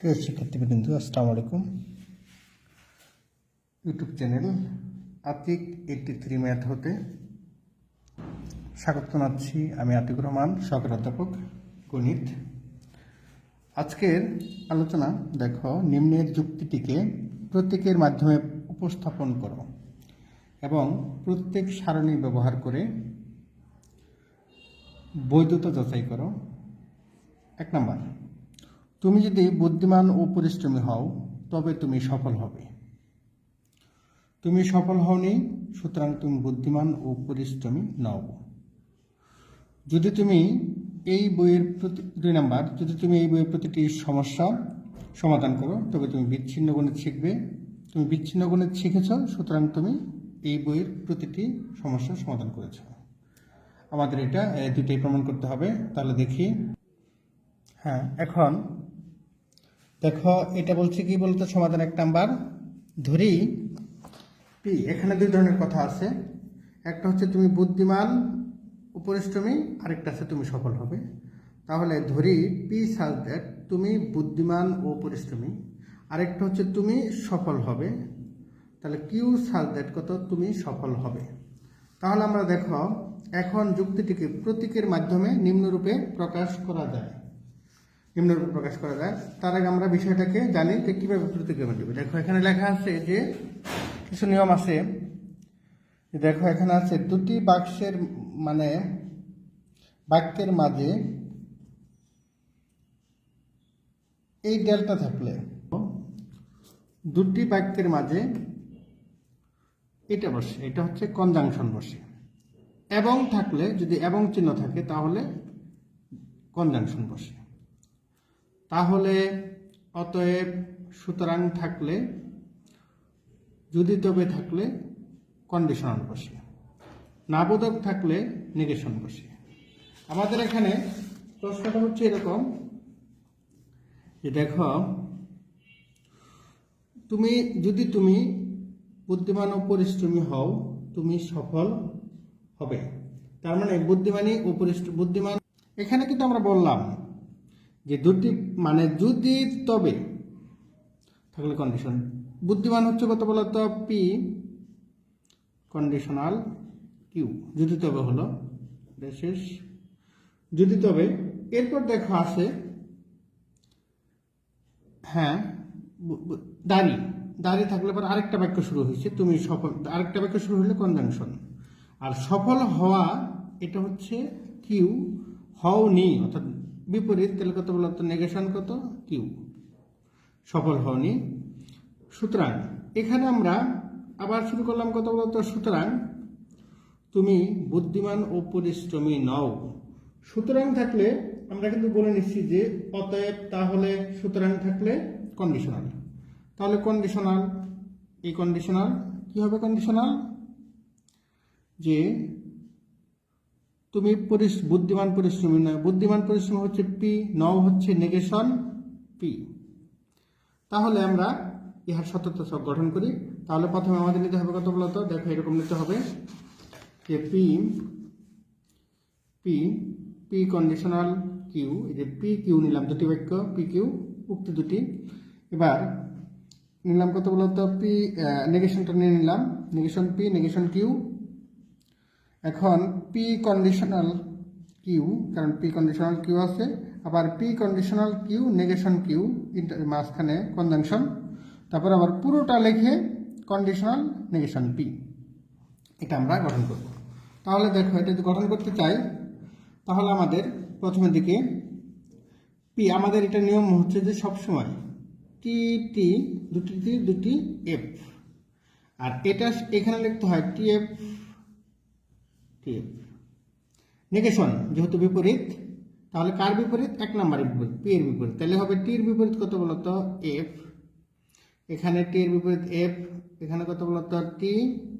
প্রিয় শিক্ষার্থীবৃন্দ, আসসালামু আলাইকুম। YouTube channel Atik eighty three math হতে স্বাগত জানাচ্ছি আমি আতিকুর রহমান, সহকারী অধ্যাপক গণিত। আজকের আলোচনা, দেখো, নিম্নের যুক্তিটিকে প্রত্যেকের মাধ্যমে উপস্থাপন করো এবং প্রত্যেক সারণী ব্যবহার করে বৈধতা যাচাই করো। এক নাম্বার তুমি যদি বুদ্ধিমান ও পরিশ্রমী হও তবে তুমি সফল হবে। তুমি সফল হওনি সুতরাং তুমি বুদ্ধিমান ও পরিশ্রমী নও। যদি তুমি এই বইয়ের প্রতি দুই নাম্বার যদি তুমি এই বইয়ের প্রতিটি সমস্যা সমাধান করো তবে তুমি বিচ্ছিন্ন গণিত শিখবে। তুমি বিচ্ছিন্ন গণিত শিখেছ সুতরাং তুমি এই বইয়ের প্রতিটি সমস্যার সমাধান করেছ। আমাদের এটা এ, দুইটাই প্রমাণ করতে হবে। তাহলে দেখি। হ্যাঁ এখন দেখো, এটা বলছে কি বলতো? সমাধান এক নাম্বার। ধরি, পি, এখানে দুই ধরনের কথা আছে। একটা হচ্ছে তুমি বুদ্ধিমান ও পরিশ্রমী আরেকটা আছে তুমি সফল হবে। তাহলে ধরি, পি সাজ দ্যাট তুমি বুদ্ধিমান ও পরিশ্রমী আরেকটা হচ্ছে তুমি সফল হবে। তাহলে কিউ সাজ দ্যাট কত? তুমি সফল হবে। তাহলে আমরা দেখো, এখন যুক্তিটিকে প্রতীকের মাধ্যমে নিম্নরূপে প্রকাশ করা যায়। নিম্নরূপে প্রকাশ করা যায়। তার আগে আমরা বিষয়টাকে জানি যে কীভাবে প্রতিক্রিয়া দেবে দেখো, এখানে লেখা আছে যে কিছু নিয়ম আছে। দেখো, এখানে আছে দুটি বাক্সের মানে বাক্যের মাঝে এই ডেল্টা থাকলে দুটি বাক্যের মাঝে এটা বসে, এটা হচ্ছে কনজাংশন বসে। এবং থাকলে, যদি এবং চিহ্ন থাকে, তাহলে কনজাংশন বসে। তাহলে অতএব সুতরাং থাকলে যদি তবে থাকলে কন্ডিশনাল বসে। নাবোধক থাকলে নেগেশন বসে। আমাদের এখানে প্রশ্নটা হচ্ছে এরকম যে দেখো, তুমি, যদি তুমি বুদ্ধিমান ও পরিশ্রমী হও, তুমি সফল হবে। তার মানে বুদ্ধিমানই ও বুদ্ধিমান, এখানে কিন্তু আমরা বললাম যে দুটি মানে যদি তবে, থাকলে কন্ডিশন বুদ্ধিমান হচ্ছে কত বলতো পি কন্ডিশনাল কিউ যদি তবে হলো শেষ যদি তবে, এরপর দেখো আছে হ্যাঁ দাড়ি দাড়ি থাকলে পর আরেকটা বাক্য শুরু হয়েছে, তুমি সফল, আরেকটা বাক্য শুরু হলে কনজাংশন আর সফল হওয়া, এটা হচ্ছে কিউ হওনি, অর্থাৎ বিপরীত, তাহলে কত বলতো নেগেশন কত? কিউ সফল হওনি। সুতরাং, এখানে আমরা আবার শুরু করলাম কত বলতো সুতরাং, তুমি বুদ্ধিমান ও পরিশ্রমী নও। সুতরাং থাকলে আমরা কিন্তু বলে নিচ্ছি যে, অতএব তাহলে সুতরাং থাকলে কন্ডিশনাল তাহলে কন্ডিশনাল এই কন্ডিশনাল কি হবে কন্ডিশনাল যে তুমি বুদ্ধিমান পরিশ্রমী নয়। বুদ্ধিমান পরিশ্রম হচ্ছে পি নও হচ্ছে নেগেশন পি তাহলে আমরা ইহার সত্যতা সব গঠন করি। তাহলে প্রথমে আমাদের নিতে হবে কত বলতো? দেখো এরকম নিতে হবে যে P P P conditional Q এই যে পি কিউ নিলাম দুটি বাক্য পি কিউ উক্তি দুটি। এবার নিলাম কত বলতো? পি নেগেশনটা নিয়ে নিলাম। নেগেশন পি নেগেশন কিউ এখন পি কন্ডিশনাল কিউ কারণ পি কন্ডিশনাল কিউ আছে, আবার P conditional Q negation Q মাঝখানে কনজাংশন তারপর আবার পুরোটা লিখে কন্ডিশনাল নেগেশন পি এটা আমরা গঠন করব। তাহলে দেখো, এটা যদি গঠন করতে চাই, তাহলে আমাদের প্রথমের দিকে পি আমাদের এটা নিয়ম হচ্ছে যে সবসময় টি টি দুটি টি দুটি এফ আর এটা এখানে লিখতে হয় T F T F negation যেহেতু বিপরীত, তাহলে কার বিপরীত? এক নম্বরের বিপরীত পি এর বিপরীত। তাহলে হবে টির বিপরীত কত বলতো? এফ এখানে টি এর বিপরীত এফ এখানে কত বলতো? টি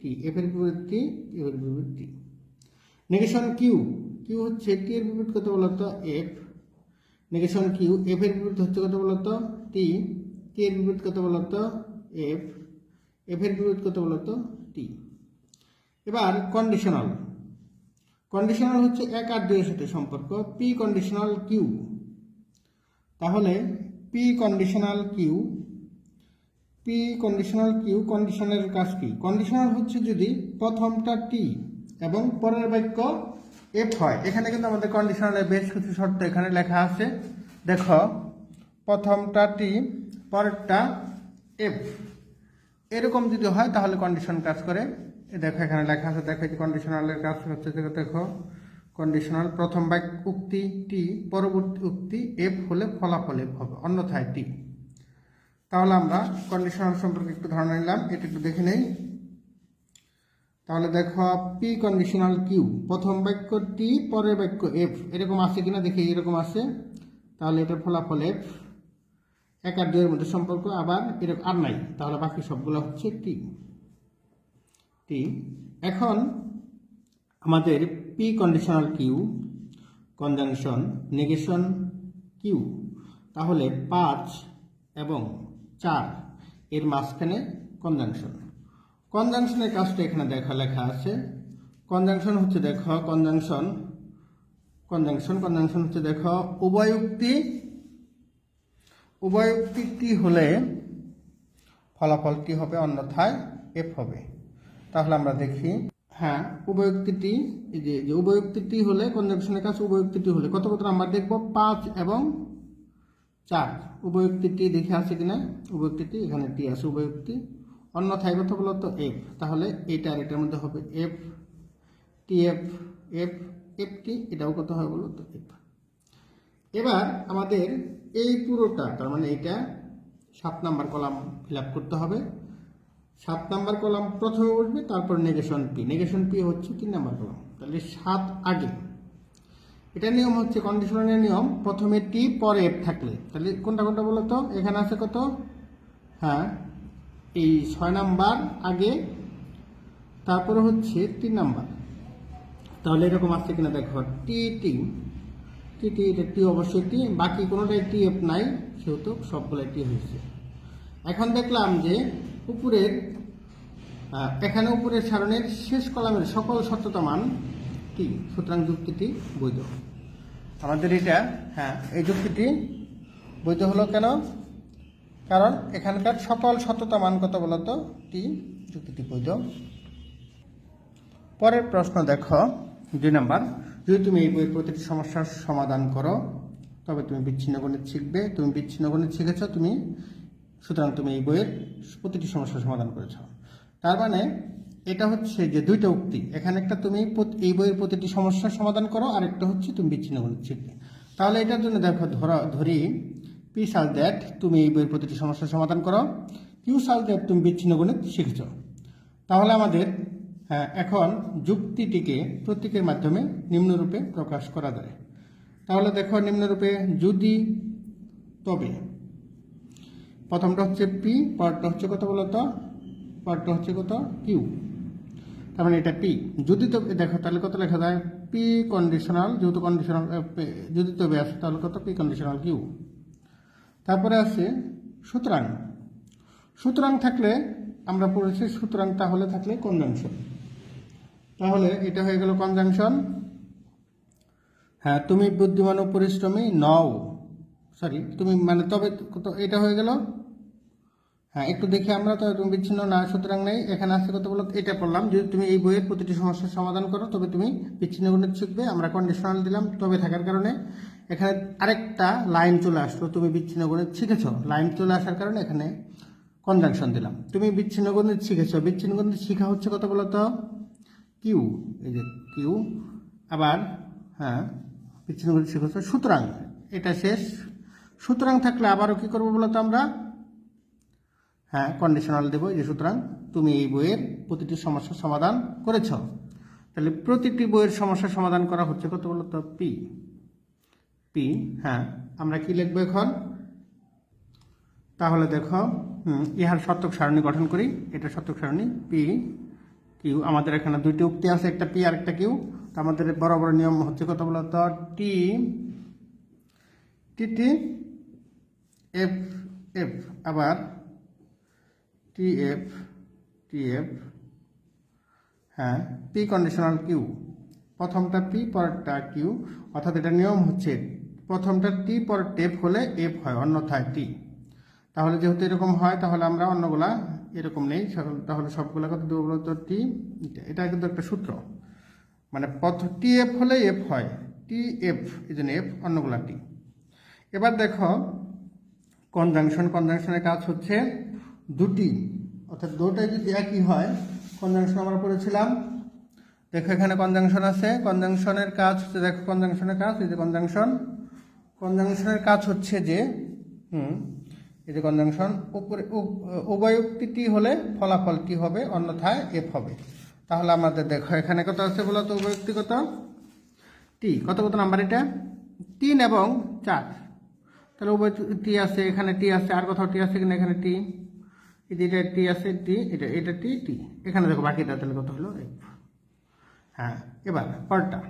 টি এফ এর বিপরীত টি এফ এর বিপরীত টি নেগেশন কিউ কিউ হচ্ছে টি এর বিপরীত কত বলতো? এফ নেগেশন কিউ এফ এর বিপরীত হচ্ছে কত বলতো? টি টি এর বিপরীত কত বলতো? এফ এফ এর বিপরীত কত বলতো? টি এবার কন্ডিশনাল কন্ডিশনাল হচ্ছে এক আর দুইয়ের সাথে সম্পর্ক পি কন্ডিশনাল কিউ তাহলে P conditional Q P conditional Q কন্ডিশনের কাজ কি? কন্ডিশনাল হচ্ছে যদি প্রথমটা টি এবং পরের বাক্য এফ হয়। এখানে কিন্তু আমাদের কন্ডিশনালের বেশ কিছু শর্ত এখানে লেখা আছে। দেখো, প্রথমটা টি পরেরটা এফ এরকম যদি হয় তাহলে কন্ডিশন কাজ করে। দেখো, এখানে লেখা আছে, দেখো এই কন্ডিশনালের কাজ হচ্ছে যে দেখো কন্ডিশনাল প্রথম বাক্য উক্তি টি পরবর্তী উক্তি এফ হলে ফলাফল এফ হবে, অন্যথায় টি। তাহলে আমরা কন্ডিশনাল সম্পর্কে একটু ধারণা নিলাম, এটা একটু দেখে নেই। তাহলে দেখো পি কন্ডিশনাল কিউ প্রথম বাক্য টি, পরের বাক্য এফ এরকম আছে কিনা দেখি, এরকম আছে। তাহলে এটার ফলাফল এফ এক আর দুইয়ের মধ্যে সম্পর্ক আবার এরকম, আর নাই। তাহলে বাকি সবগুলো হচ্ছে টি টি। এখন আমাদের P conditional Q conjunction negation Q তাহলে পাঁচ এবং চার, এর মাঝখানে কনজাংশন কনজাংশনের কাজটা এখানে দেখা লেখা আছে। কনজাংশন হচ্ছে দেখো কনজাংশন কনজাংশন কনজাংশন হচ্ছে দেখো উভয়ুক্তি। উভয়ুক্তিটি হলে ফলাফলটি হবে অন্যথায় এফ হবে। তাহলে আমরা দেখি। হ্যাঁ উভয়ুক্তিটি, এই যে যে হলে কনজাংশনের কাছে উভয়ুক্তিটি হলে কত কত আমরা দেখব? পাঁচ এবং চার। উভয়ুক্তিটি দেখে আছে কিনা? উভয়ুক্তিটি, এখানে টি আছে, উভয়ুক্তি। অন্যথায় কত তো এফ তাহলে এইটা আর এটার মধ্যে হবে F T F F F T এটাও কত হবে তো এফ এবার আমাদের এই পুরোটা, তার মানে এটা সাত নাম্বার কলাম ফিল করতে হবে। সাত নাম্বার কলাম প্রথমে বসবে, তারপর নেগেশন পি নেগেশন পি হচ্ছে তিন নাম্বার কলাম। তাহলে সাত আগে। এটা নিয়ম হচ্ছে কন্ডিশনের নিয়ম। প্রথমে টি পরে এফ থাকলে। তাহলে কোনটা কোনটা বলো তো? এখানে আছে কত? হ্যাঁ এই ছয় নাম্বার আগে। তারপরে হচ্ছে তিন নাম্বার। তাহলে এরকম আসছে কিনা দেখো টি টি টি টি এটা টি অবশ্যই টি বাকি কোনোটাই টি এফ নাই। সেহেতু সবগুলো টি হয়েছে। এখন দেখলাম যে উপরের এখানে উপরের সারণের শেষ কলামের সকল সত্যতা মান টি সুতরাং যুক্তিটি বৈধ। আমাদের এটা হ্যাঁ এই যুক্তিটি বৈধ হলো কেন? কারণ এখানকার সকল সত্যতা মান কত বলতো টি, যুক্তিটি বৈধ। পরের প্রশ্ন দেখো, দুই নম্বর, যদি তুমি এই বইয়ের প্রতিটি সমস্যার সমাধান করো, তবে তুমি বিচ্ছিন্ন গণিত শিখবে, তুমি বিচ্ছিন্ন গণিত শিখেছ, তুমি সুতরাং তুমি এই বইয়ের প্রতিটি সমস্যার সমাধান করেছ। তার মানে এটা হচ্ছে যে দুইটা উক্তি। এখানে একটা তুমি এই বইয়ের প্রতিটি সমস্যার সমাধান করো আর একটা হচ্ছে তুমি বিচ্ছিন্ন শিখবে তাহলে এটার জন্য দেখো ধরা ধরি পি সাল দ্যাট তুমি এই বইয়ের প্রতিটি সমস্যার সমাধান করো কিউ সাল দ্যাট তুমি বিচ্ছিন্ন গণিত শিখেছ। তাহলে আমাদের হ্যাঁ, এখন যুক্তিটিকে প্রতীকের মাধ্যমে নিম্নরূপে প্রকাশ করা যায়। তাহলে দেখো নিম্নরূপে যদি তবে প্রথমটা হচ্ছে পি পরটা হচ্ছে কত বলতো পরটা হচ্ছে কত? কিউ তার মানে এটা পি যদি তো দেখো, তাহলে কত লেখা যায়? পি কন্ডিশনাল যেহেতু কন্ডিশনাল যদি তবে আসে তাহলে কত? পি কন্ডিশনাল কিউ তারপরে আছে সুতরাং। সুতরাং থাকলে আমরা পড়েছি সুতরাং তাহলে থাকলে কনজাংশন তাহলে এটা হয়ে গেল কনজাংশন হ্যাঁ তুমি বুদ্ধিমান ও পরিশ্রমী নও। সরি তুমি মানে তবে এটা হয়ে গেল? হ্যাঁ একটু দেখি আমরা তো তুমি বিচ্ছিন্ন না, সুতরাং নেই। এখানে আসতে কথা বলো এটা পড়লাম। যদি তুমি এই বইয়ের প্রতিটি সমস্যার সমাধান করো, তবে তুমি বিচ্ছিন্ন গণিত শিখবে, আমরা কন্ডিশনাল দিলাম, তবে থাকার কারণে। এখানে আরেকটা লাইন চলে আসলো, তুমি বিচ্ছিন্ন গণিত শিখেছ। লাইন চলে আসার কারণে এখানে কনজাংশন দিলাম। তুমি বিচ্ছিন্ন গণিত শিখেছ। বিচ্ছিন্ন গণিত শিখা হচ্ছে কত বলতো? কিউ এই যে কিউ আবার হ্যাঁ বিচ্ছিন্ন গণিত শিখেছ। সুতরাং, এটা শেষ। সুতরাং থাকলে আবারও কি করব বলতো আমরা? হ্যাঁ কন্ডিশনাল দেবো যে সুতরাং তুমি এই বইয়ের প্রতিটি সমস্যার সমাধান করেছ। তাহলে প্রতিটি বইয়ের সমস্যার সমাধান করা হচ্ছে কত বলতো পি পি হ্যাঁ আমরা কি লিখব এখন? তাহলে দেখো ইহার শতক সারণী গঠন করি। এটা শতক সারণী পি কিউ আমাদের এখানে দুইটি উক্তি আছে, একটা পি আর একটা কিউ তো আমাদের বড় বড় নিয়ম হচ্ছে কত বলতো টি টি টি এফ এফ আবার টি এফ হ্যাঁ পি কন্ডিশনাল কিউ প্রথমটা পি পরেরটা কিউ অর্থাৎ এটা নিয়ম হচ্ছে প্রথমটা টি পরের টেপ হলে এফ হয়, অন্যথায় টি তাহলে যেহেতু এরকম হয়, তাহলে আমরা অন্যগুলা এরকম নেই তাহলে সবগুলা কত দেবো বলতো টি এটা কিন্তু একটা সূত্র। মানে পথ টি এফ হলে এফ হয় টি এফ এই জন্য এফ অন্যগুলা টি এবার দেখো কনজাংশন কনজাংশনের কাজ হচ্ছে দুটি। অর্থাৎ দুটাই যদি একই হয় কনজাংশন আমরা পড়েছিলাম। দেখো এখানে কনজাংশন আছে। কনজাংশনের কাজ হচ্ছে, দেখো কনজাংশনের কাজ, এই যে কনজাংশন কনজাংশনের কাজ হচ্ছে যে, হুম, এই যে কনজাংশন উপরে উ- উভয়োক্তি হলে ফলাফল টি হবে, অন্যথায় এফ হবে। তাহলে আমাদের দেখো এখানে কত আছে বলো তো উভয়োক্তি কত টি কত কত নাম্বার এটা? তিন এবং চার। তাহলে উভয় টি আছে, এখানে টি আছে, আর কোথাও টি আছে কিনা এখানে টি এটা টি আছে টি এটা এটা টি টি এখানে দেখো বাকিটা তাহলে কত হলো? F। হ্যাঁ এবার পরটা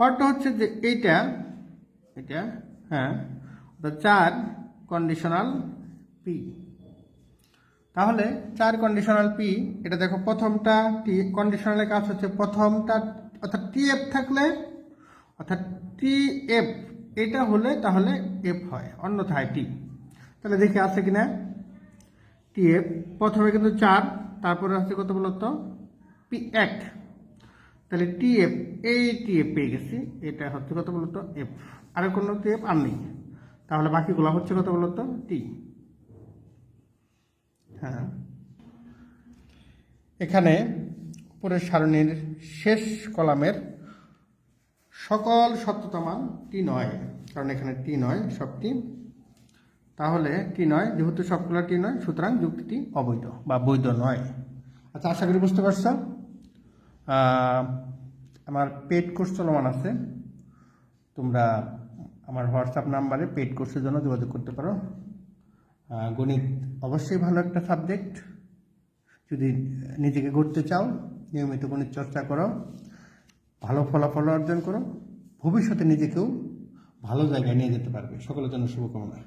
পরটা হচ্ছে যে এইটা এটা হ্যাঁ চার কন্ডিশনাল পি তাহলে চার কন্ডিশনাল পি এটা দেখো প্রথমটা টি কন্ডিশনালের কাজ হচ্ছে প্রথমটা, অর্থাৎ টি এফ থাকলে, অর্থাৎ টি এফ এটা হলে তাহলে এফ হয়, অন্যথায় টি তাহলে দেখি আছে কিনা। টি এফ, প্রথমে কিন্তু চার, তারপরে আছে কত বলতো? পি এক। তাহলে টি এফ, এই টি এফ পেয়ে গেছি, এটা হচ্ছে কত বলতো? এফ। আর কোনো টি এফ আর নেই। তাহলে বাকিগুলো হচ্ছে কত বলতো? টি। হ্যাঁ। এখানে উপরের সারণীর শেষ কলামের সকল সত্যতা মান টি নয়, কারণ এখানে টি নয় সবটি তাহলে টি নয়? যেহেতু সবগুলো টি নয়, সুতরাং যুক্তিটি অবৈধ বা বৈধ নয়। আচ্ছা আশা করি বুঝতে পারছ? আমার পেড কোর্স চলমান আছে। তোমরা আমার হোয়াটসঅ্যাপ নাম্বারে পেড কোর্সের জন্য যোগাযোগ করতে পারো। গণিত অবশ্যই ভালো একটা সাবজেক্ট যদি নিজেকে গড়তে চাও, নিয়মিত গণিত চর্চা করো, ভালো ফলাফল অর্জন করো, ভবিষ্যতে নিজেকেও ভালো জায়গায় নিয়ে যেতে পারবে। সকলের জন্য শুভকামনা।